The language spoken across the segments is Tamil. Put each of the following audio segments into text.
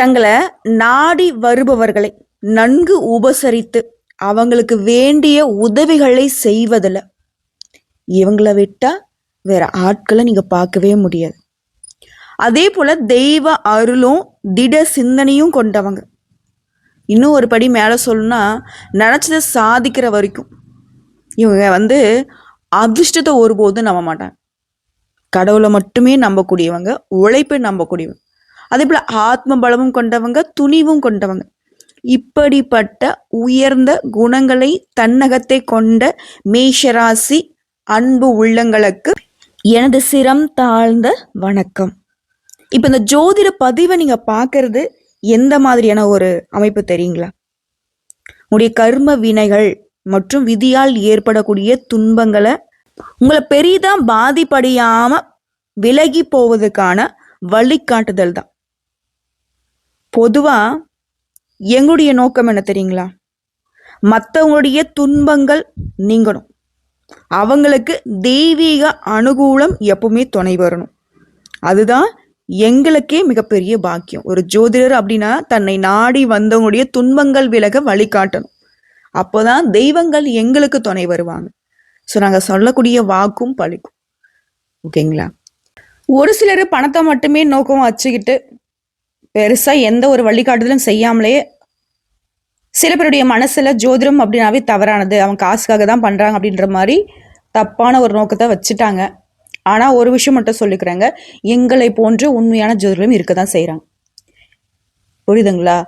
தங்களை நாடி வருபவர்களை நன்கு உபசரித்து அவங்களுக்கு வேண்டிய உதவிகளை செய்வதில் இவங்களை விட்டா வேற ஆட்களை நீங்க பார்க்கவே முடியாது. அதே போல தெய்வ அருளும் திட சிந்தனையும் கொண்டவங்க. இன்னும் ஒரு படி மேலே சொல்லணும்னா நினச்சதை சாதிக்கிற வரைக்கும் இவங்க வந்து அதிர்ஷ்டத்தை ஒருபோதும் நம்ப மாட்டாங்க. கடவுளை மட்டுமே நம்பக்கூடியவங்க உழைப்பை நம்பக்கூடியவங்க. அதே போல ஆத்ம பலமும் கொண்டவங்க துணிவும் கொண்டவங்க. இப்படிப்பட்ட உயர்ந்த குணங்களை தன்னகத்தை கொண்ட மேஷராசி அன்பு உள்ளங்களுக்கு எனது சிரம் தாழ்ந்த வணக்கம். இப்போ இந்த ஜோதிட பதிவை நீங்க பார்க்கறது எந்த மாதிரியான ஒரு அமைப்பு தெரியுங்களா? உங்களுடைய கர்ம வினைகள் மற்றும் விதியால் ஏற்படக்கூடிய துன்பங்களை உங்களை பெரிதா பாதிப்படையாம விலகி போவதற்கான வழிகாட்டுதல் தான். பொதுவாக எங்களுடைய நோக்கம் என்ன தெரியுங்களா? மற்றவங்களுடைய துன்பங்கள் நீங்கணும். அவங்களுக்கு தெய்வீக அனுகூலம் எப்பவுமே துணை வரணும். அதுதான் எங்களுக்கே மிகப்பெரிய பாக்கியம். ஒரு ஜோதிடர் அப்படின்னா தன்னை நாடி வந்தவங்களுடைய துன்பங்கள் விலக வழிகாட்டணும் அப்போதான் தெய்வங்கள் எங்களுக்கு துணை வருவாங்க. ஸோ நாங்கள் சொல்லக்கூடிய வாக்கும் பழிக்கும். ஓகேங்களா ஒரு சிலர் பணத்தை மட்டுமே நோக்கம் வச்சுக்கிட்டு பெருசாக எந்த ஒரு வழிகாட்டுதலும் செய்யாமலே சில பேருடைய மனசில் ஜோதிடம் அப்படின்னாவே தவறானது. அவங்க காசுக்காக தான் பண்ணுறாங்க அப்படின்ற மாதிரி தப்பான ஒரு நோக்கத்தை வச்சுட்டாங்க. ஆனால் ஒரு விஷயம் மட்டும் சொல்லிக்கிறாங்க. எங்களை போன்ற உண்மையான ஜோதிடம் இருக்க தான் செய்கிறாங்க புரியுதுங்களா?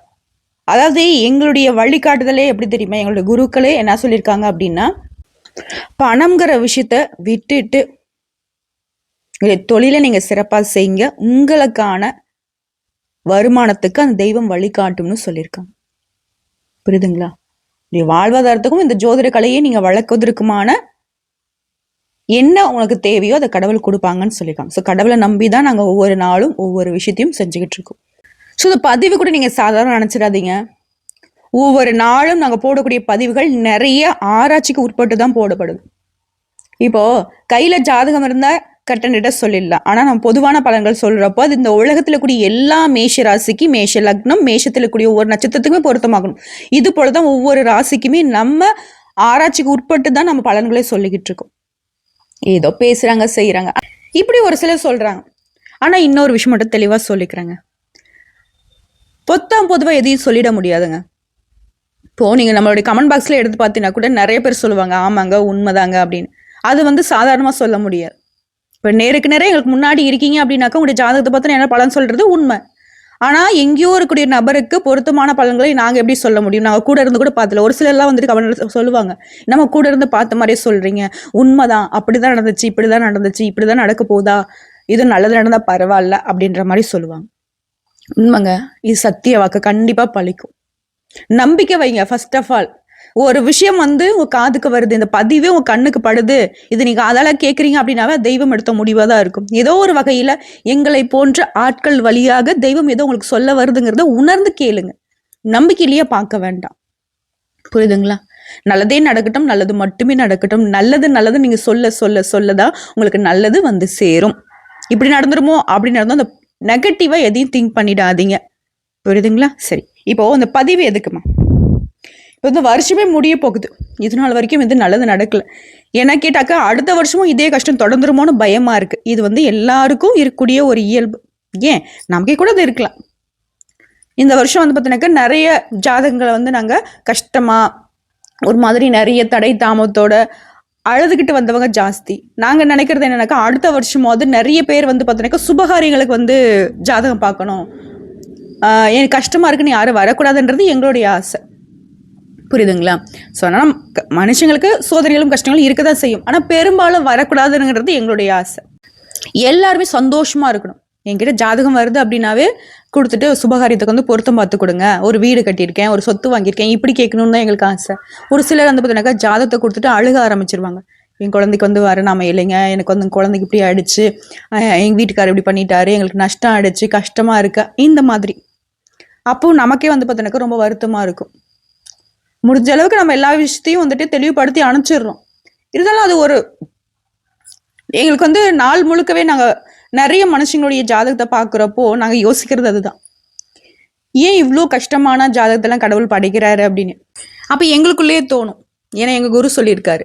அதாவது எங்களுடைய வழிகாட்டுதலே எப்படி தெரியுமா? எங்களுடைய குருக்களே என்ன சொல்லியிருக்காங்க அப்படின்னா பணம்ங்கிற விஷயத்த விட்டுட்டு தொழிலை நீங்கள் சிறப்பாக செய்யுங்க. உங்களுக்கான வருமானத்துக்கு அந்த தெய்வம் வழிகாட்டும்னு சொல்லியிருக்காங்க. புரியுதுங்களா? உங்களுடைய வாழ்வாதாரத்துக்கும் இந்த ஜோதிட கலையை நீங்க வளர்க்குவதற்குமான என்ன உங்களுக்கு தேவையோ அதை கடவுள் கொடுப்பாங்கன்னு சொல்லியிருக்காங்க. ஸோ கடவுளை நம்பி தான் நாங்கள் ஒவ்வொரு நாளும் ஒவ்வொரு விஷயத்தையும் செஞ்சுக்கிட்டு இருக்கோம். ஸோ இந்த பதிவு கூட நீங்கள் சாதாரண நினச்சிடாதீங்க. ஒவ்வொரு நாளும் நாங்கள் போடக்கூடிய பதிவுகள் நிறைய ஆராய்ச்சிக்கு உட்பட்டு தான் போடப்படுது. இப்போ கையில ஜாதகம் இருந்தா கட்டணிட சொல்லிடலாம். ஆனால் நம்ம பொதுவான பலன்கள் சொல்கிறப்போ அது இந்த உலகத்தில் கூடிய எல்லா மேஷ ராசிக்கு மேஷ லக்னம் மேஷத்தில் கூடிய ஒவ்வொரு நட்சத்திரத்துக்குமே பொருத்தமாகணும். இது போலதான் ஒவ்வொரு ராசிக்குமே நம்ம ஆராய்ச்சிக்கு உட்பட்டு தான் நம்ம பலன்களை சொல்லிக்கிட்டு இருக்கோம். ஏதோ பேசுகிறாங்க செய்கிறாங்க இப்படி ஒரு சிலர் சொல்கிறாங்க ஆனால் இன்னொரு விஷயம் மட்டும் தெளிவாக சொல்லிக்கிறேங்க. பொத்தாம் பொதுவாக எதையும் சொல்லிட முடியாதுங்க. இப்போது நீங்கள் நம்மளுடைய கமெண்ட் பாக்ஸில் எடுத்து பார்த்தீங்கன்னா கூட நிறைய பேர் சொல்லுவாங்க ஆமாங்க உண்மைதாங்க அப்படின்னு. அது வந்து சாதாரணமாக சொல்ல முடியாது. இப்போ நேருக்கு நேரம் எங்களுக்கு முன்னாடி இருக்கீங்க அப்படின்னாக்கா உங்களுடைய ஜாதகத்தை பார்த்து என்ன பலன் சொல்றது உண்மை. ஆனா எங்கேயோ இருக்கக்கூடிய நபருக்கு பொருத்தமான பலன்களை நாங்க எப்படி சொல்ல முடியும்? நாங்க கூட இருந்து கூட பார்த்தல ஒரு சிலர்லாம் வந்துட்டு கவனம் சொல்லுவாங்க. நம்ம கூட இருந்து பார்த்த மாதிரியே சொல்றீங்க. உண்மைதான். அப்படிதான் நடந்துச்சு இப்படிதான் நடந்துச்சு இப்படிதான் நடக்க போதா இது நல்லது நடந்தா பரவாயில்ல அப்படின்ற மாதிரி சொல்லுவாங்க. உண்மைங்க. இது சத்திய வாக்கு. கண்டிப்பா பழிக்கும். நம்பிக்கை வைங்க ஃபர்ஸ்ட் ஆஃப் ஆல் ஒரு விஷயம் வந்து உங்க காதுக்கு வருது இந்த பதிவே உங்க கண்ணுக்கு படுது இது நீங்க அதால கேட்குறீங்க அப்படின்னாவே தெய்வம் எடுத்த முடிவாக தான் இருக்கும். ஏதோ ஒரு வகையில எங்களை போன்ற ஆட்கள் வழியாக தெய்வம் ஏதோ உங்களுக்கு சொல்ல வருதுங்கிறத உணர்ந்து கேளுங்க. நம்பிக்கையிலேயே பார்க்க வேண்டாம். புரியுதுங்களா? நல்லதே நடக்கட்டும் நல்லது மட்டுமே நடக்கட்டும். நல்லது நல்லது நீங்க சொல்ல சொல்ல சொல்லதான் உங்களுக்கு நல்லது வந்து சேரும். இப்படி நடந்துருமோ? அப்படி நடந்தோம் அந்த நெகட்டிவா எதையும் திங்க் பண்ணிடாதீங்க. புரியுதுங்களா? சரி. இப்போ அந்த பதிவு எதுக்குமா? இந்த வருஷமே முடிய போகுது. இது நாள் வரைக்கும் வந்து நல்லது நடக்கல. ஏன்னா கேட்டாக்கா அடுத்த வருஷமும் இதே கஷ்டம் தொடர்ந்துருமோன்னு பயமாக இருக்குது இது வந்து எல்லாருக்கும் இருக்கக்கூடிய ஒரு இயல்பு. ஏன்? நமக்கே கூட அது இருக்கலாம். இந்த வருஷம் வந்து பார்த்தீங்கன்னாக்கா நிறைய ஜாதகங்களை வந்து நாங்கள் கஷ்டமாக ஒரு மாதிரி நிறைய தடை தாமத்தோட அழுதுகிட்டு வந்தவங்க ஜாஸ்தி. நாங்கள் நினைக்கிறது என்னன்னாக்கா அடுத்த வருஷமாவது நிறைய பேர் வந்து பார்த்தீங்கன்னாக்கா சுபகாரியங்களுக்கு வந்து ஜாதகம் பார்க்கணும். எனக்கு கஷ்டமாக இருக்குன்னு யாரும் வரக்கூடாதுன்றது எங்களுடைய ஆசை. புரியுதுங்களா? ஸோ அதனால் மனுஷங்களுக்கு சோதனைகளும் கஷ்டங்களும் இருக்க தான் செய்யும். ஆனால் பெரும்பாலும் வரக்கூடாதுங்கிறது எங்களுடைய ஆசை. எல்லாருமே சந்தோஷமாக இருக்கணும். என்கிட்ட ஜாதகம் வருது அப்படின்னாவே கொடுத்துட்டு சுபகாரியத்துக்கு வந்து பொருத்தம் பார்த்து கொடுங்க. ஒரு வீடு கட்டியிருக்கேன் ஒரு சொத்து வாங்கியிருக்கேன் இப்படி கேட்கணும்னு தான் எங்களுக்கு ஆசை. ஒரு சிலர் வந்து பார்த்தீங்கன்னாக்கா ஜாதகத்தை கொடுத்துட்டு அழுக ஆரம்பிச்சிருவாங்க. என் குழந்தைக்கு வந்து வர நாம இல்லைங்க எனக்கு வந்து குழந்தைக்கு இப்படி ஆயிடுச்சு எங்கள் வீட்டுக்காரர் இப்படி பண்ணிட்டாரு எங்களுக்கு நஷ்டம் ஆயிடுச்சு கஷ்டமா இருக்கா இந்த மாதிரி. அப்போ நமக்கே வந்து பார்த்தீங்கன்னாக்கா ரொம்ப வருத்தமாக இருக்கும். முடிஞ்ச அளவுக்கு நம்ம எல்லா விஷயத்தையும் வந்துட்டு தெளிவுபடுத்தி அனுப்பிச்சிடுறோம். இருந்தாலும் அது ஒரு எங்களுக்கு வந்து நாள் முழுக்கவே நாங்கள் நிறைய மனுஷங்களுடைய ஜாதகத்தை பார்க்குறப்போ நாங்கள் யோசிக்கிறது அதுதான். ஏன் இவ்வளோ கஷ்டமான ஜாதகத்தெல்லாம் கடவுள் படைக்கிறாரு அப்படின்னு. அப்போ எங்களுக்குள்ளேயே தோணும். ஏன்னா எங்கள் குரு சொல்லியிருக்காரு.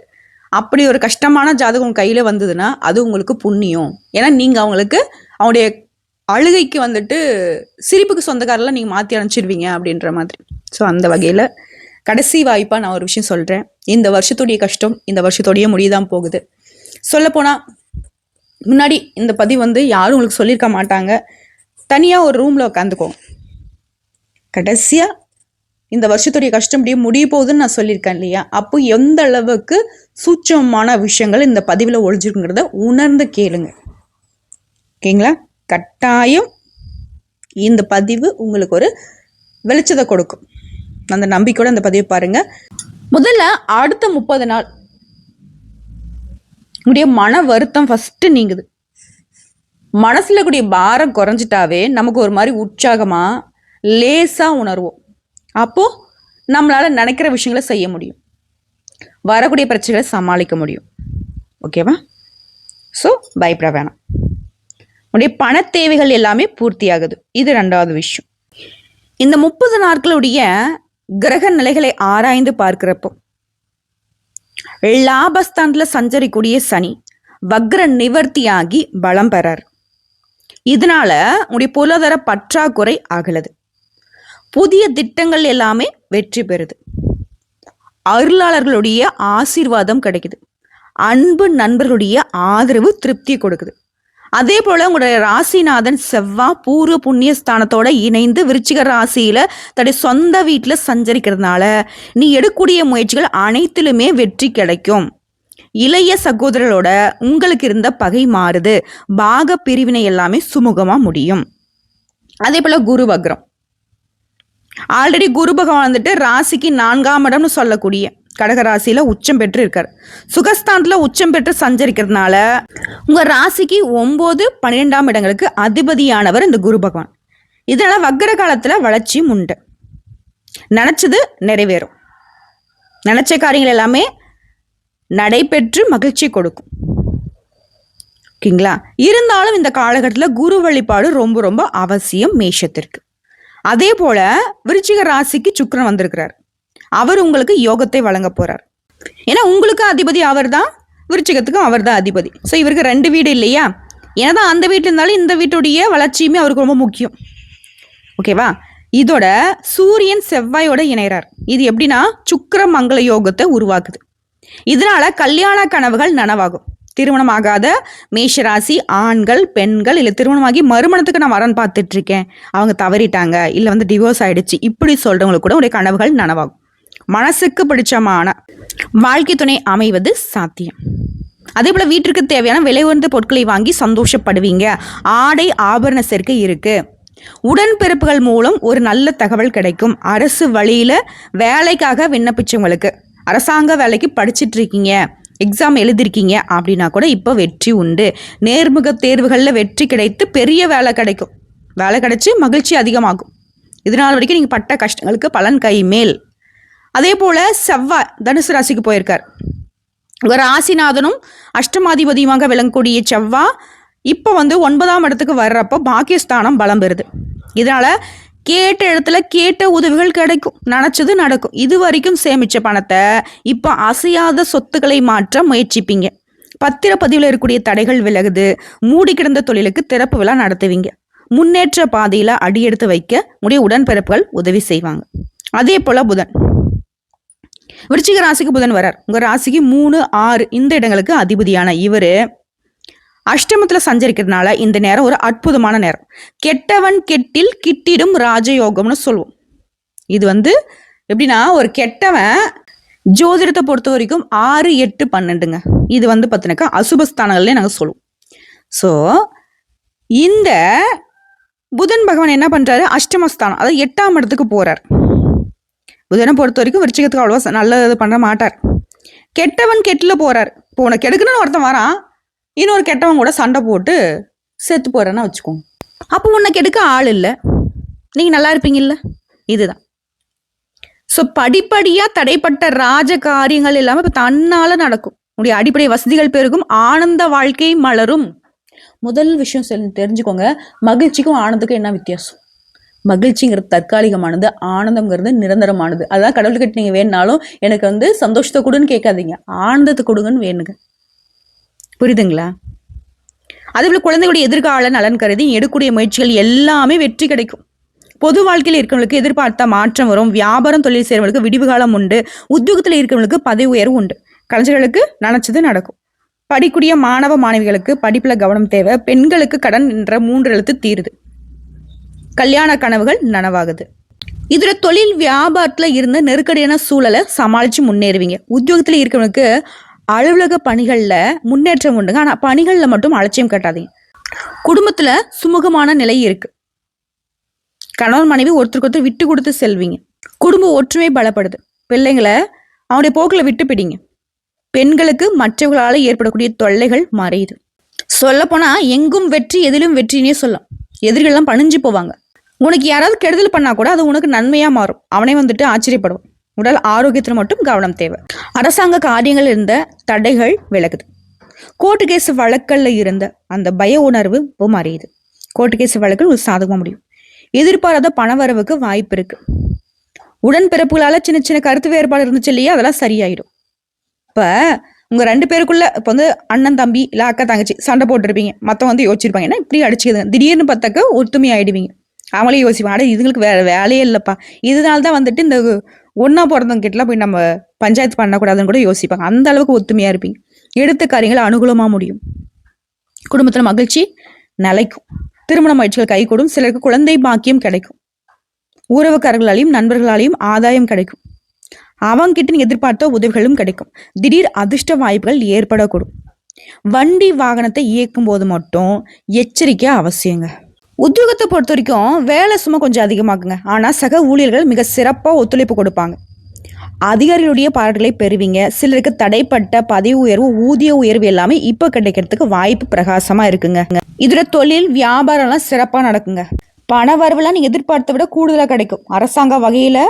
அப்படி ஒரு கஷ்டமான ஜாதகம் கையில் வந்ததுன்னா அது உங்களுக்கு புண்ணியம். ஏன்னா நீங்கள் அவங்களுக்கு அவங்களுடைய அழுகைக்கு வந்துட்டு சிரிப்புக்கு சொந்தக்காரெல்லாம் நீங்கள் மாற்றி அனுப்பிச்சிடுவீங்க அப்படின்ற மாதிரி. ஸோ அந்த வகையில் கடைசி வாய்ப்பாக நான் ஒரு விஷயம் சொல்கிறேன் இந்த வருஷத்துடைய கஷ்டம் இந்த வருஷத்துடைய முடியதான் போகுது. சொல்லப்போனால் முன்னாடி இந்த பதிவு வந்து யாரும் உங்களுக்கு சொல்லியிருக்க மாட்டாங்க. தனியாக ஒரு ரூமில் உட்காந்துக்கோங்க கடைசியாக இந்த வருஷத்துடைய கஷ்டம் இப்படியே முடிய போகுதுன்னு நான் சொல்லியிருக்கேன் இல்லையா? அப்போ எந்த அளவுக்கு சூட்சமான விஷயங்கள் இந்த பதிவில் ஒழிஞ்சிருக்குங்கிறத உணர்ந்து கேளுங்க. ஓகேங்களா? கட்டாயம் இந்த பதிவு உங்களுக்கு ஒரு வெளிச்சத்தை கொடுக்கும். அந்த நம்பிக்கையோட அந்த பதிவை பாருங்க. முதல்ல அடுத்த முப்பது நாள். உடைய மன வருத்தம் ஃபஸ்ட்டு நீங்குது. மனசில் கூடிய பாரம் குறைஞ்சிட்டாவே நமக்கு ஒரு மாதிரி உற்சாகமாக லேசாக உணர்வோம். அப்போது நம்மளால் நினைக்கிற விஷயங்களை செய்ய முடியும். வரக்கூடிய பிரச்சனைகளை சமாளிக்க முடியும். ஓகேவா ஸோ பயப்பட வேணாம். உடைய பண தேவைகள் எல்லாமே பூர்த்தியாகுது. இது ரெண்டாவது விஷயம். இந்த முப்பது நாட்களுடைய கிரக நிலைகளை ஆராய்ந்து பார்க்கிறப்போ. லாபஸ்தான்ல சஞ்சரிக்கூடிய சனி வக்ர நிவர்த்தியாகி பலம் பெறார். இதனால உடைய பொருளாதார பற்றாக்குறை ஆகலது புதிய திட்டங்கள் எல்லாமே வெற்றி பெறுது. அருளாளர்களுடைய ஆசீர்வாதம் கிடைக்குது. அன்பு நண்பர்களுடைய ஆதரவு திருப்தி கொடுக்குது. அதே போல உங்களுடைய ராசிநாதன் செவ்வா பூர்வ புண்ணிய ஸ்தானத்தோட இணைந்து விருச்சிக ராசியில தன்னுடைய சொந்த வீட்டில் சஞ்சரிக்கிறதுனால நீ எடுக்கக்கூடிய முயற்சிகள் அனைத்திலுமே வெற்றி கிடைக்கும். இளைய சகோதரரோட உங்களுக்கு இருந்த பகை மாறுது. பாக பிரிவினை எல்லாமே சுமூகமா முடியும். அதே போல குரு வக்ரம். ஆல்ரெடி குரு பகவான் வந்துட்டு ராசிக்கு நான்காம் இடம்னு சொல்லக்கூடிய கடகராசியில உச்சம் பெற்று இருக்கார் சுகஸ்தானத்துல உச்சம் பெற்று சஞ்சரிக்கிறதுனால உங்க ராசிக்கு ஒன்பது பன்னிரெண்டாம் இடங்களுக்கு அதிபதியானவர் இந்த குரு பகவான். இதனால வக்கர காலத்துல வளர்ச்சியும் உண்டு. நினைச்சது நிறைவேறும். நினைச்ச காரியங்கள் எல்லாமே நடைபெற்று மகிழ்ச்சி கொடுக்கும். ஓகேங்களா? இருந்தாலும் இந்த காலகட்டத்தில் குரு வழிபாடு ரொம்ப ரொம்ப அவசியம் மேஷத்திற்கு. அதே போல விருச்சிக ராசிக்கு சுக்கரன் வந்திருக்கிறார். அவர் உங்களுக்கு யோகத்தை வழங்க போறார். ஏன்னா உங்களுக்கு அதிபதி அவர் தான் விருச்சிகத்துக்கும் அவர் தான் அதிபதி. ஸோ இவருக்கு ரெண்டு வீடு இல்லையா? ஏன்னா அந்த வீட்டில் இருந்தாலும் இந்த வீட்டுடைய வளர்ச்சியுமே அவருக்கு ரொம்ப முக்கியம். ஓகேவா இதோட சூரியன் செவ்வாயோட இணைகிறார். இது எப்படின்னா சுக்கர மங்கள யோகத்தை உருவாக்குது. இதனால கல்யாண கனவுகள் நனவாகும். திருமணம் ஆகாத மேஷராசி ஆண்கள் பெண்கள் இல்லை திருமணமாகி மறுமணத்துக்கு நான் வரன் பார்த்துட்டு இருக்கேன். அவங்க தவறிட்டாங்க இல்லை வந்து டிவோர்ஸ் ஆயிடுச்சு இப்படி சொல்றவங்களுக்கு கூட உடைய கனவுகள் நனவாகும். மனசுக்கு பிடிச்சமான வாழ்க்கை துணை அமைவது சாத்தியம். அதே போல வீட்டிற்கு தேவையான விலை உயர்ந்த பொருட்களை வாங்கி சந்தோஷப்படுவீங்க. ஆடை ஆபரண சேர்க்கை இருக்கு. உடன்பிறப்புகள் மூலம் ஒரு நல்ல தகவல் கிடைக்கும். அரசு வழியில வேலைக்காக விண்ணப்பிச்சவங்களுக்கு அரசாங்க வேலைக்கு படிச்சிட்டு இருக்கீங்க எக்ஸாம் எழுதிருக்கீங்க அப்படின்னா கூட இப்போ வெற்றி உண்டு. நேர்முக தேர்வுகளில் வெற்றி கிடைத்து பெரிய வேலை கிடைக்கும். வேலை கிடைச்சி மகிழ்ச்சி அதிகமாகும். இதனால் வரைக்கும் நீங்கள் பட்ட கஷ்டங்களுக்கு பலன் கை மேல். அதே போல் செவ்வாய் தனுசு ராசிக்கு போயிருக்கார். ஒரு ராசிநாதனும் அஷ்டமாதிபதியுமாக விளங்கக்கூடிய செவ்வா இப்போ வந்து ஒன்பதாம் இடத்துக்கு வர்றப்போ பாக்கியஸ்தானம் பலம் பெறுது. இதனால் கேட்ட இடத்துல கேட்ட உதவிகள் கிடைக்கும். நினச்சது நடக்கும். இது வரைக்கும் சேமித்த பணத்தை இப்போ அசையாத சொத்துக்களை மாற்ற முயற்சிப்பீங்க. பத்திரப்பதிவில் இருக்கக்கூடிய தடைகள் விலகுது. மூடி கிடந்த தொழிலுக்கு திறப்பு விழா நடத்துவீங்க. முன்னேற்ற பாதையில் அடியெடுத்து வைக்க உடைய உடன்பிறப்புகள் உதவி செய்வாங்க. அதே போல் புதன். விருச்சிக ராசிக்கு புதன் வரார். உங்க ராசிக்கு மூணு ஆறு இந்த இடங்களுக்கு அதிபதியான இவர் அஷ்டமத்துல சஞ்சரிக்கிறதுனால இந்த நேரம் ஒரு அற்புதமான நேரம். கெட்டவன் கெட்டில் கிட்டிடும் ராஜயோகம்னு சொல்லுவோம் இது வந்து எப்படின்னா ஒரு கெட்டவன் ஜோதிடத்தை பொறுத்த வரைக்கும் ஆறு எட்டு பன்னெண்டுங்க. இது வந்து பார்த்தினாக்கா அசுபஸ்தானங்கள்லே நாங்கள் சொல்லுவோம் ஸோ இந்த புதன் பகவான் என்ன பண்ணுறாரு அஷ்டமஸ்தானம் அதாவது எட்டாம் இடத்துக்கு போகிறார் புதனை பொறுத்த வரைக்கும் விருச்சிகத்துக்கு அவ்வளோவா நல்லது பண்ண மாட்டார். கெட்டவன் கெட்டில் போகிறார் இப்போ உனக்கு கெடுக்கணும்னு ஒருத்தன் வரான். இன்னொரு கெட்டவன் கூட சண்டை போட்டு செத்து போகிறேன்னா வச்சுக்கோங்க. அப்போ உன்னை கெடுக்க ஆள் இல்லை. நீங்கள் நல்லா இருப்பீங்கல்ல? இதுதான். ஸோ படிப்படியாக தடைப்பட்ட ராஜ காரியங்கள் எல்லாமே இப்போ தன்னால் நடக்கும். உடைய அடிப்படை வசதிகள் பெருகும் ஆனந்த வாழ்க்கை மலரும். முதல் விஷயம் தெரிஞ்சுக்கோங்க. மகிழ்ச்சிக்கும் ஆனந்துக்கும் என்ன வித்தியாசம்? மகிழ்ச்சிங்கிறது தற்காலிகமானது ஆனந்தம்ங்கிறது நிரந்தரமானது. அதான் கடவுள்கிட்ட நீங்க வேணுனாலும் எனக்கு வந்து சந்தோஷத்தை கொடுன்னு கேட்காதீங்க. ஆனந்தத்தை கொடுங்கன்னு வேணுங்க. புரியுதுங்களா? அதேபோல குழந்தைகளுடைய எதிர்கால நலன் கருதி எடுக்கூடிய முயற்சிகள் எல்லாமே வெற்றி கிடைக்கும். பொது வாழ்க்கையில் இருக்கிறவங்களுக்கு எதிர்பார்த்த மாற்றம் வரும். வியாபாரம் தொழில் செய்கிறவங்களுக்கு விடிவு காலம் உண்டு. உத்தியோகத்தில் இருக்கிறவங்களுக்கு பதவி உயர்வு உண்டு. கலைஞர்களுக்கு நினைச்சது நடக்கும். படிக்கூடிய மாணவ மாணவிகளுக்கு படிப்பில் கவனம் தேவை. பெண்களுக்கு கடன் என்ற மூன்று எழுத்து தீருது. கல்யாண கனவுகள் நனவாகுது. இதுல தொழில் வியாபாரத்துல இருந்த நெருக்கடியான சூழலை சமாளிச்சு முன்னேறுவீங்க. உத்தியோகத்துல இருக்கிறவனுக்கு அலுவலக பணிகள்ல முன்னேற்றம் உண்டுங்க ஆனா பணிகள்ல மட்டும் அலட்சியம் கட்டாதீங்க. குடும்பத்துல சுமூகமான நிலை இருக்கு. கணவன் மனைவி ஒருத்தருக்கு ஒருத்தர் விட்டு கொடுத்து செல்வீங்க. குடும்ப ஒற்றுமை பலப்படுது. பிள்ளைங்களை அவனுடைய போக்கில் விட்டு பிடிங்க. பெண்களுக்கு மற்றவர்களால் ஏற்படக்கூடிய தொல்லைகள் மறையுது சொல்லப்போனால் எங்கும் வெற்றி எதிலும் வெற்றினே சொல்லலாம். எதிரிகள்லாம் பணிஞ்சு போவாங்க. உனக்கு யாராவது கெடுதல் பண்ணா கூட அது உனக்கு நன்மையா மாறும். அவனே வந்துட்டு ஆச்சரியப்படுவான். உடல் ஆரோக்கியத்தில் மட்டும் கவனம் தேவை. அரசாங்க காரியங்கள் இருந்த தடைகள் விலகுது. கோர்ட்டு கேஸ் வழக்கல்ல இருந்த அந்த பய உணர்வு மாறியுது கோர்ட்டு கேஸ் வழக்கில் ஒரு சாதகமாக முடியும். எதிர்பாராத பணவரவுக்கு வாய்ப்பு இருக்கு. உடன்பிறப்புகளால சின்ன சின்ன கருத்து வேறுபாடு இருந்துச்சு இல்லையா? அதெல்லாம் சரியாயிடும். இப்ப உங்க ரெண்டு பேருக்குள்ள இப்போ வந்து அண்ணன் தம்பி இல்லை அக்கா தங்கச்சி சண்டை போட்டுருப்பீங்க. மத்தவங்க வந்து யோசிச்சிருப்பாங்க ஏன்னா இப்படி அடிச்சுக்குது திடீர்னு பார்த்தாக்க ஒத்துமை ஆயிடுவீங்க அவங்களே யோசிப்பாங்க. ஆனால் இதுங்களுக்கு வேற வேலையே இல்லைப்பா. இதனால தான் வந்துட்டு இந்த ஒன்னா பிறந்தவங்க கிட்டலாம் போய் நம்ம பஞ்சாயத்து பண்ணக்கூடாதுன்னு கூட யோசிப்பாங்க. அந்த அளவுக்கு ஒத்துமையா இருப்பீங்க. எடுத்த காரியங்களை அனுகூலமா முடியும். குடும்பத்தில் மகிழ்ச்சி நிலைக்கும். திருமண முயற்சிகள் கைகூடும். சிலருக்கு குழந்தை பாக்கியம் கிடைக்கும். உறவுக்காரர்களாலையும் நண்பர்களாலையும் ஆதாயம் கிடைக்கும். அவங்கிட்ட நீ எதிர்பார்த்த உதவிகளும் கிடைக்கும். திடீர் அதிர்ஷ்ட வாய்ப்புகள் ஏற்படக்கூடும். வண்டி வாகனத்தை இயக்கும் போது மட்டும் எச்சரிக்கை அவசியங்க. உத்தியோகத்தை பொறுத்த வரைக்கும் வேலை சும்மா கொஞ்சம் அதிகமாகுங்க ஆனால் சக ஊழியர்கள் மிக சிறப்பாக ஒத்துழைப்பு கொடுப்பாங்க. அதிகாரிகளுடைய பாராட்டுகளை பெறுவீங்க. சிலருக்கு தடைப்பட்ட பதவி உயர்வு ஊதிய உயர்வு எல்லாமே இப்போ கிடைக்கிறதுக்கு வாய்ப்பு பிரகாசமாக இருக்குங்க. இதில் தொழில் வியாபாரம்லாம் சிறப்பாக நடக்குங்க. பண வரவுலாம் நீங்கள் எதிர்பார்த்த விட கூடுதலாக கிடைக்கும். அரசாங்க வகையில்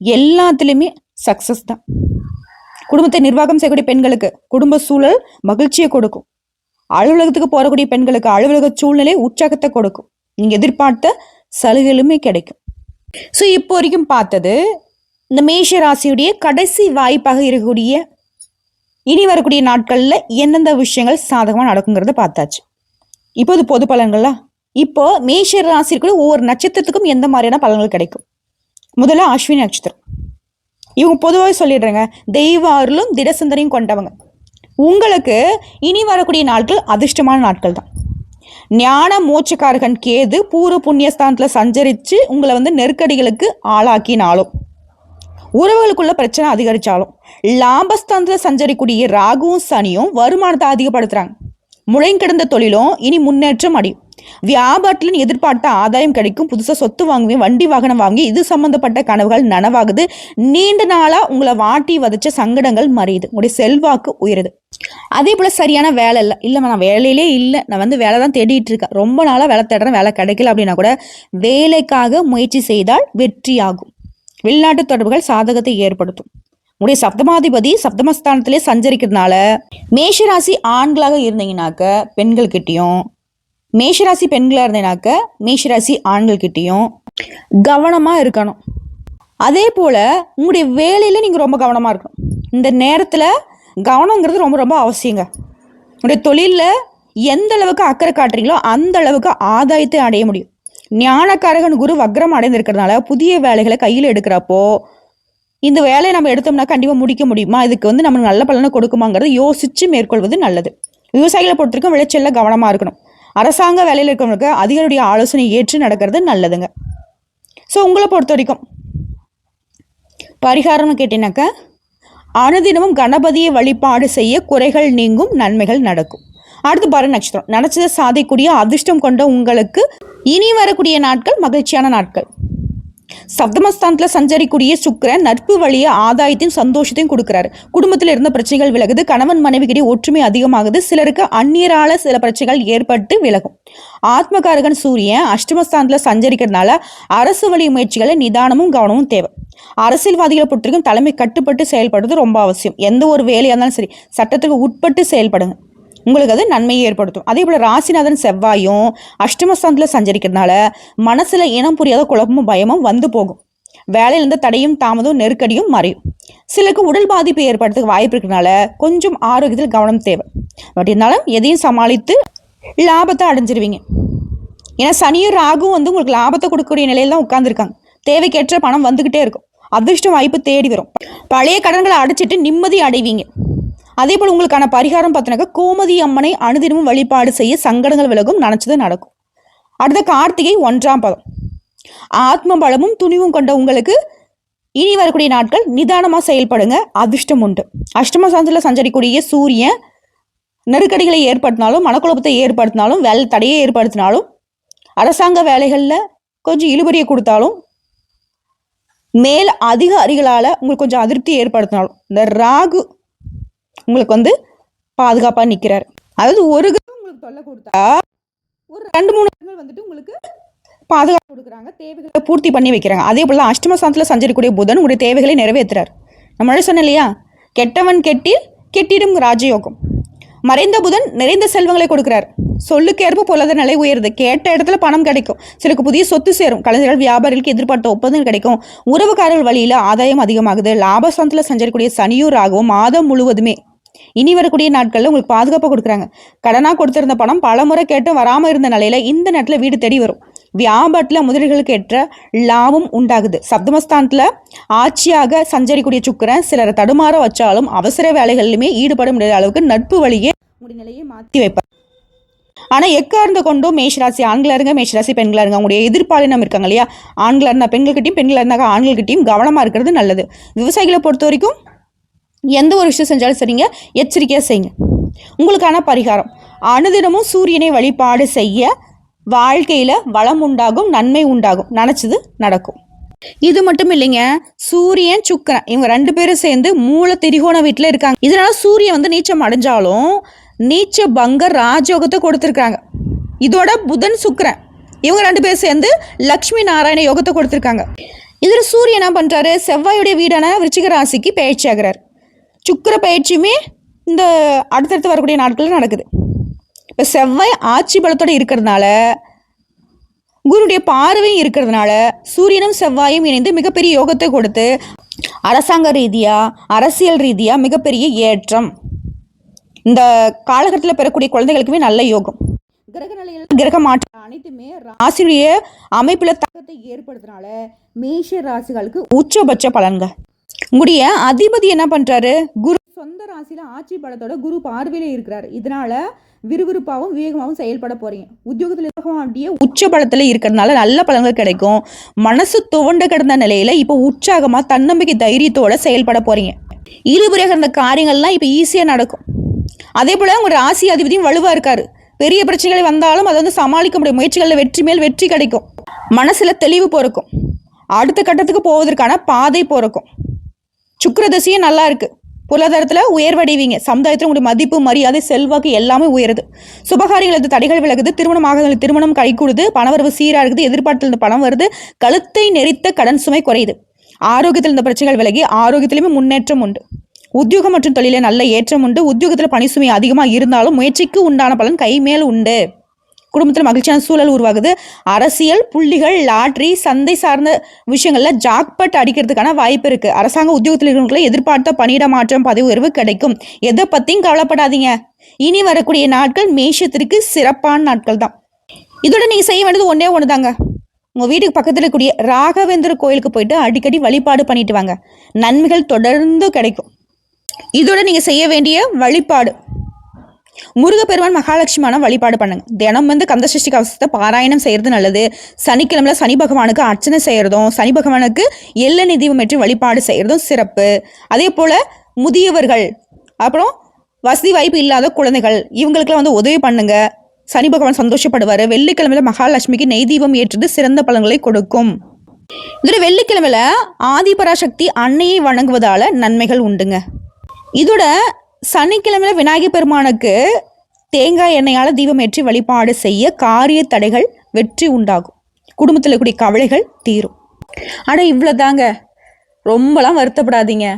எல்லாத்துலேயுமே சக்சஸ் தான். குடும்பத்தை நிர்வாகம் செய்யக்கூடிய பெண்களுக்கு குடும்ப சூழல் மகிழ்ச்சியை கொடுக்கும். அலுவலகத்துக்கு போகக்கூடிய பெண்களுக்கு அலுவலக சூழ்நிலை உற்சாகத்தை கொடுக்கும். நீங்கள் எதிர்பார்த்த சலுகைகளுமே கிடைக்கும். ஸோ இப்போ வரைக்கும் பார்த்தது இந்த மேஷ ராசியுடைய கடைசி வாய்ப்பாக இருக்கக்கூடிய இனி வரக்கூடிய நாட்களில் எந்தெந்த விஷயங்கள் சாதகமாக நடக்குங்கிறத பார்த்தாச்சு. இப்போ இது பொது பலன்களா? இப்போ மேஷ ராசி ஒவ்வொரு நட்சத்திரத்துக்கும் எந்த மாதிரியான பலன்கள் கிடைக்கும்? முதல்ல அஸ்வினி நட்சத்திரம். இவங்க பொதுவாக சொல்லிடுறேங்க தெய்வ அருளும் திடசந்தனையும் கொண்டவங்க. உங்களுக்கு இனி வரக்கூடிய நாட்கள் அதிர்ஷ்டமான நாட்கள் தான் ஞான மோட்சக்காரகன் கேது பூர்வ புண்ணியஸ்தானத்தில் சஞ்சரித்து உங்களை வந்து நெருக்கடிகளுக்கு ஆளாக்கினாலும் உறவுகளுக்குள்ள பிரச்சனை அதிகரித்தாலும் லாபஸ்தானத்தில் சஞ்சரிக்கூடிய ராகுவும் சனியும் வருமானத்தை அதிகப்படுத்துகிறாங்க முளைங்கிடந்த தொழிலும் இனி முன்னேற்றம் அடையும். வியாபாரத்தில் எதிர்பார்த்த ஆதாயம் கிடைக்கும். புதுசாக சொத்து வாங்குவேன் வண்டி வாகனம் வாங்கி இது சம்மந்தப்பட்ட கனவுகள் நனவாகுது. நீண்ட நாளாக உங்களை வாட்டி வதச்ச சங்கடங்கள் மறையுது. உங்களுடைய செல்வாக்கு உயருது. அதே போல் சரியான வேலை இல்லை. இல்லை நான் வேலையிலே இல்லை. நான் வந்து வேலை தான் தேடிட்டு இருக்கேன். ரொம்ப நாளாக வேலை தேடுறேன். வேலை கிடைக்கல அப்படின்னா கூட வேலைக்காக முயற்சி செய்தால் வெற்றியாகும். வெளிநாட்டு தொடர்புகள் சாதகத்தை ஏற்படுத்தும். உடைய சப்தமாதிபதி சப்தமஸ்தானத்திலே சஞ்சரிக்கிறதுனால மேஷராசி ஆண்களாக இருந்தீங்கன்னாக்க பெண்கள்கிட்டயும் மேஷராசி பெண்களாக இருந்தேனாக்க மேஷராசி ஆண்கள்கிட்டையும் கவனமாக இருக்கணும். அதே போல் உங்களுடைய வேலையில் நீங்கள் ரொம்ப கவனமாக இருக்கணும். இந்த நேரத்தில் கவனங்கிறது ரொம்ப ரொம்ப அவசியங்க. உங்களுடைய தொழிலில் எந்த அளவுக்கு அக்கறை காட்டுறீங்களோ அந்த அளவுக்கு ஆதாயத்தை அடைய முடியும். ஞானக்காரகன் குரு வக்ரம் அடைந்திருக்கிறதுனால புதிய வேலைகளை கையில் எடுக்கிறப்போ இந்த வேலையை நம்ம எடுத்தோம்னா கண்டிப்பாக முடிக்க முடியுமா? இதுக்கு வந்து நம்ம நல்ல பலனை கொடுக்குமாங்கிறத யோசித்து மேற்கொள்வது நல்லது. விவசாயிகளை பொறுத்தவரைக்கும் விளைச்சலில் கவனமாக இருக்கணும். அரசாங்க வேலையில் இருக்கிறவங்களுக்கு அதிகாரியுடைய ஆலோசனை ஏற்று நடக்கிறது நல்லதுங்க. ஸோ உங்களை பொறுத்த வரைக்கும் பரிகாரம்னு கேட்டீங்கன்னாக்கா அனுதினமும் கணபதியை வழிபாடு செய்ய குறைகள் நீங்கும் நன்மைகள் நடக்கும். அடுத்து பர நட்சத்திரம். நினச்சதை சாதிக்கூடிய அதிர்ஷ்டம் கொண்ட உங்களுக்கு இனி வரக்கூடிய நாட்கள் மகிழ்ச்சியான நாட்கள். சப்தமஸ்தானத்தில் சஞ்சரிக்கூடிய சுக்கரன் நட்பு வழிய ஆதாயத்தையும் சந்தோஷத்தையும் கொடுக்குறாரு. குடும்பத்தில் இருந்த பிரச்சனைகள் விலகுது கணவன் மனைவிக்கிடையே ஒற்றுமை அதிகமாகுது சிலருக்கு அந்நியரால சில பிரச்சனைகள் ஏற்பட்டு விலகும். ஆத்மகாரகன் சூரியன் அஷ்டமஸ்தானத்தில் சஞ்சரிக்கிறதுனால அரசு வழி முயற்சிகளை நிதானமும் கவனமும் தேவை. அரசியல்வாதிகளை பொறுத்திருக்கும் தலைமை கட்டுப்பட்டு செயல்படுறது ரொம்ப அவசியம். எந்த ஒரு வேலையாக இருந்தாலும் சரி சட்டத்துக்கு உட்பட்டு செயல்படுங்க. உங்களுக்கு அது நன்மையை ஏற்படுத்தும். அதே போல் ராசிநாதன் செவ்வாயும் அஷ்டமஸ்தானத்தில் சஞ்சரிக்கிறதுனால மனசில் இனம் புரியாத குழப்பமும் பயமும் வந்து போகும். வேலையிலிருந்து தடையும் தாமதம் நெருக்கடியும் மறையும். சிலருக்கு உடல் பாதிப்பு ஏற்படுறதுக்கு வாய்ப்பு இருக்கிறதுனால கொஞ்சம் ஆரோக்கியத்தில் கவனம் தேவை. பட் இருந்தாலும் எதையும் சமாளித்து லாபத்தை அடைஞ்சிருவீங்க. ஏன்னா சனியும் ராகும் வந்து உங்களுக்கு லாபத்தை கொடுக்கக்கூடிய நிலையில் தான் உட்காந்துருக்காங்க தேவைக்கேற்ற பணம் வந்துக்கிட்டே இருக்கும். அதிர்ஷ்டம் வாய்ப்பு தேடி வரும். பழைய கடன்களை அடைச்சிட்டு நிம்மதி அடைவீங்க. அதே போல் உங்களுக்கான பரிகாரம் பார்த்தீங்கன்னாக்கா கோமதி அம்மனை அனுதினமும் வழிபாடு செய்ய சங்கடங்கள் விலகும் நினச்சது நடக்கும். அடுத்த கார்த்திகை ஒன்றாம் பதம். ஆத்ம பலமும் துணிவும் கொண்ட உங்களுக்கு இனி வரக்கூடிய நாட்கள் நிதானமாக செயல்படுங்க அதிர்ஷ்டம் உண்டு. அஷ்டம சாந்தத்தில் சஞ்சரிக்கூடிய சூரியன் நெருக்கடிகளை ஏற்படுத்தினாலும் மனக்குழப்பத்தை ஏற்படுத்தினாலும் வேலை தடையை ஏற்படுத்தினாலும் அரசாங்க வேலைகளில் கொஞ்சம் இழுபறியை கொடுத்தாலும் மேல் அதிகாரிகளால் உங்களுக்கு கொஞ்சம் அதிருப்தி ஏற்படுத்தினாலும் இந்த ராகு உங்களுக்கு வந்து பாதுகாப்பாக நிற்கிறார் அதாவது ஒரு கிரகம் உங்களுக்கு தொல்லை கொடுத்தா ஒரு ரெண்டு மூணு கிரகங்கள் வந்துட்டு உங்களுக்கு பாதுகாப்பு கொடுக்குறாங்க தேவைகளை பூர்த்தி பண்ணி வைக்கிறாங்க. அதே போல் தான் அஷ்டம ஸ்தானத்தில் சஞ்சரிக்கூடிய புதன் உங்களுடைய தேவைகளை நிறைவேற்றுறார். நம்மளே சொன்னேன் இல்லையா? கெட்டவன் கெட்டில் கெட்டிடும் ராஜயோகம். மறைந்த புதன் நிறைந்த செல்வங்களை கொடுக்குறார். சொல்லுக்கேற்ப பொருளாதார நிலை உயருது. கேட்ட இடத்துல பணம் கிடைக்கும். சிலருக்கு புதிய சொத்து சேரும். கலைஞர்கள் வியாபாரிகளுக்கு எதிர்பார்த்த ஒப்பந்தம் கிடைக்கும். உறவுக்காரர்கள் வழியில் ஆதாயம் அதிகமாகுது. லாபஸ்தானத்தில் சஞ்சரிக்கூடிய சனியூர் ஆகும் மாதம் முழுவதுமே இனி வரக்கூடிய நாட்களில் உங்களுக்கு பாதுகாப்பாக கொடுக்குறாங்க. கடனாக கொடுத்திருந்த பணம் பல முறை கேட்டு வராமல் இருந்த நிலையில இந்த நேரத்தில் வீடு தேடி வரும். வியாபாரத்தில் முதலீடுகளுக்கு ஏற்ற லாபம் உண்டாகுது. சப்தமஸ்தானத்தில் ஆட்சியாக சஞ்சரிக்கூடிய சுக்கரன் சிலரை தடுமாற வச்சாலும் அவசர வேலைகளிலுமே ஈடுபட முடியாத அளவுக்கு நட்பு வழியே உங்களுடைய நிலையை மாற்றி வைப்பார். ஆனால் எக்கார்ந்து கொண்டும் மேஷராசி ஆண்களாக இருங்க மேஷராசி பெண்களாக இருங்க அவங்களுடைய எதிர்பாலினம் இருக்காங்க இல்லையா? ஆண்களாக இருந்தால் பெண்கள்கிட்டையும் பெண்களாக இருந்தாங்க ஆண்கள்கிட்டையும் கவனமாக இருக்கிறது நல்லது. விவசாயிகளை பொறுத்த வரைக்கும் எந்த ஒரு விஷயம் செஞ்சாலும் சரிங்க எச்சரிக்கையாக செய்யுங்க. உங்களுக்கான பரிகாரம். அனுதினமும் சூரியனை வழிபாடு செய்ய வாழ்க்கையில் வளம் உண்டாகும் நன்மை உண்டாகும். நினச்சது நடக்கும். இது மட்டும் இல்லைங்க சூரியன் சுக்கரன் இவங்க ரெண்டு பேரும் சேர்ந்து மூல திரிகோண வீட்டில் இருக்காங்க. இதனால சூரியன் வந்து நீச்சம் அடைஞ்சாலும் நீச்ச பங்க ராஜயோகத்தை கொடுத்துருக்காங்க இதோட புதன் சுக்கரன் இவங்க ரெண்டு பேரும் சேர்ந்து லக்ஷ்மி நாராயண யோகத்தை கொடுத்துருக்காங்க. இதில் சூரியன் என்ன பண்ணுறாரு செவ்வாயுடைய வீடான விருச்சிக ராசிக்கு பயிற்சி ஆகிறார் சுக்கிர பயிற்சியுமே இந்த அடுத்தடுத்து வரக்கூடிய நாட்களில் நடக்குது. இப்போ செவ்வாய் ஆட்சி பலத்தோடு இருக்கிறதுனால குருடைய பார்வையும் இருக்கிறதுனால சூரியனும் செவ்வாயும் இணைந்து மிகப்பெரிய யோகத்தை கொடுத்து அரசாங்க ரீதியாக அரசியல் ரீதியாக மிகப்பெரிய ஏற்றம். இந்த காலகட்டத்தில் பெறக்கூடிய குழந்தைகளுக்குமே நல்ல யோகம். கிரக நிலையில் கிரக மாற்றம் அனைத்துமே ராசியுடைய அமைப்பில் தாக்கத்தை ஏற்படுத்தினால மேஷ ராசிகளுக்கு உச்சபட்ச பலன்கள். உங்களுடைய அதிபதி என்ன பண்றாரு? குரு சொந்த ராசியில ஆட்சி பலத்தோட குரு பார்வையில இருக்கிறார். இதனால விறுவிறுப்பாகவும் விவேகமாகவும் செயல்பட போறீங்க. உத்தியோகத்தில் அப்படியே உச்ச பலத்துல இருக்கிறதுனால நல்ல பலன்கள் கிடைக்கும். மனசு துவண்டு கிடந்த நிலையில இப்போ உற்சாகமா தன்னம்பிக்கை தைரியத்தோட செயல்பட போறீங்க. இருபுறையாக இருந்த காரியங்கள்லாம் இப்போ ஈஸியாக நடக்கும். அதே போல் உங்களோட ராசி அதிபதியும் வலுவாக இருக்காரு. பெரிய பிரச்சனைகள் வந்தாலும் அதை வந்து சமாளிக்க முடியும். முயற்சிகளில் வெற்றி மேல் வெற்றி கிடைக்கும். மனசில் தெளிவு பிறக்கும். அடுத்த கட்டத்துக்கு போவதற்கான பாதை பிறக்கும். சுக்கரதசியும் நல்லா இருக்கு. பொருளாதாரத்தில் உயர்வடைவீங்க. சமுதாயத்தில் உங்களுடைய மதிப்பு மரியாதை செல்வாக்கு எல்லாமே உயருது. சுபகாரியங்களுக்கு தடைகள் விலகுது. திருமணம் ஆகுது திருமணம் கை பணவரவு சீராக இருக்குது. எதிர்பார்த்துல பணம் வருது. கழுத்தை நெறித்த கடன் சுமை குறையுது. ஆரோக்கியத்தில் இந்த பிரச்சனைகள் விலகி ஆரோக்கியத்திலுமே முன்னேற்றம் உண்டு. உத்தியோகம் மற்றும் தொழிலில் நல்ல ஏற்றம் உண்டு. உத்தியோகத்தில் பணி சுமை அதிகமாக இருந்தாலும் முயற்சிக்கு உண்டான பலன் கை மேல் உண்டு. குடும்பத்தில் மகிழ்ச்சியான சூழல் உருவாகுது. அரசியல் புள்ளிகள் லாட்ரி சந்தை சார்ந்த விஷயங்களில் ஜாக்பட் அடிக்கிறதுக்கான வாய்ப்பு இருக்கு. அரசாங்க உத்தியோகத்தில் இருக்கிறவங்களை எதிர்பார்த்த பணியிட மாற்றம் பதவி உயர்வு கிடைக்கும். எதை பற்றியும் கவலைப்படாதீங்க. இனி வரக்கூடிய நாட்கள் மேஷத்திற்கு சிறப்பான நாட்கள் தான். இதோட நீங்கள் செய்ய வேண்டியது ஒன்றே ஒன்று தாங்க உங்கள் வீட்டுக்கு பக்கத்தில் இருக்கக்கூடிய ராகவேந்திர கோயிலுக்கு போயிட்டு அடிக்கடி வழிபாடு பண்ணிட்டு வாங்க. நன்மைகள் தொடர்ந்து கிடைக்கும். இதோட நீங்கள் செய்ய வேண்டிய வழிபாடு. முருகப்பெருமான் மகாலட்சுமான வழிபாடு பண்ணுங்க. தினம் வந்து கந்தசஷ்டி கவசத்தை பாராயணம் செய்யறது நல்லது. சனிக்கிழமையில சனி பகவானுக்கு அர்ச்சனை செய்யறதும் சனி பகவானுக்கு எல்ல நிதியம் மற்றும் வழிபாடு செய்யறதும் சிறப்பு. அதே போல முதியவர்கள் அப்புறம் வசதி வாய்ப்பு இல்லாத குழந்தைகள் இவங்களுக்குலாம் வந்து உதவி பண்ணுங்க. சனி பகவான் சந்தோஷப்படுவார். வெள்ளிக்கிழமையில மகாலட்சுமிக்கு நெய் தீபம் ஏற்றது சிறந்த பலன்களை கொடுக்கும். இதில் வெள்ளிக்கிழமையில ஆதிபராசக்தி அன்னையை வணங்குவதால நன்மைகள் உண்டுங்க. இதோட சனிக்கிழமையில விநாயகர் பெருமானுக்கு தேங்காய் எண்ணெயால் தீபம் ஏற்றி வழிபாடு செய்ய காரிய தடைகள் வெற்றி உண்டாகும். குடும்பத்தில் இருக்கக்கூடிய கவலைகள் தீரும். ஆனால் இவ்வளோதாங்க ரொம்பலாம் வருத்தப்படாதீங்க.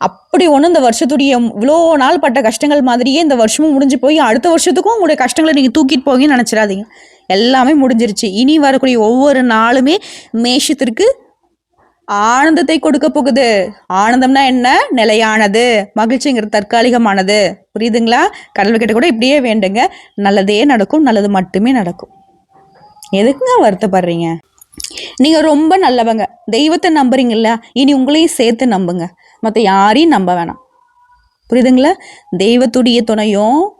அப்படி ஒன்றும் இந்த வருஷத்துடைய இவ்வளோ நாள் பட்ட கஷ்டங்கள் மாதிரியே இந்த வருஷமும் முடிஞ்சு போய் அடுத்த வருஷத்துக்கும் உங்களுடைய கஷ்டங்களை நீங்கள் தூக்கிட்டு போங்கன்னு நினச்சிடாதீங்க. எல்லாமே முடிஞ்சிருச்சு. இனி வரக்கூடிய ஒவ்வொரு நாளுமே மேஷத்திற்கு ஆனந்தத்தை கொடுக்க போகுது. ஆனந்தம்னா என்ன? நிலையானது. மகிழ்ச்சிங்கிறது தற்காலிகமானது. புரியுதுங்களா? கடவுள்கிட்ட கூட இப்படியே வேண்டுங்க. நல்லதே நடக்கும் நல்லது மட்டுமே நடக்கும். எதுக்குங்க வருத்தப்படுறீங்க? நீங்க ரொம்ப நல்லவங்க. தெய்வத்தை நம்புறீங்கல்ல இனி உங்களையும் சேர்த்து நம்புங்க. மற்ற யாரையும் நம்ப வேணாம். புரியுதுங்களா? தெய்வத்துடைய துணையும்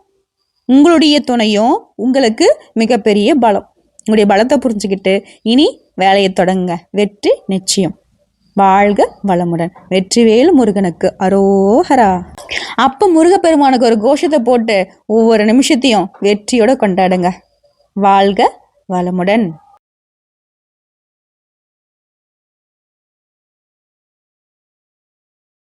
உங்களுடைய துணையும் உங்களுக்கு மிகப்பெரிய பலம். உங்களுடைய பலத்தை புரிஞ்சுக்கிட்டு இனி வேலையை தொடங்குங்க. வெற்றி நிச்சயம். வாழ்க வளமுடன். வெற்றிவேல் முருகனுக்கு அரோஹரா. அப்போ முருகப்பெருமானுக்கு ஒரு கோஷத்தை போட்டு ஒவ்வொரு நிமிஷத்தையும் வெற்றியோட கொண்டாடுங்க. வாழ்க வளமுடன்.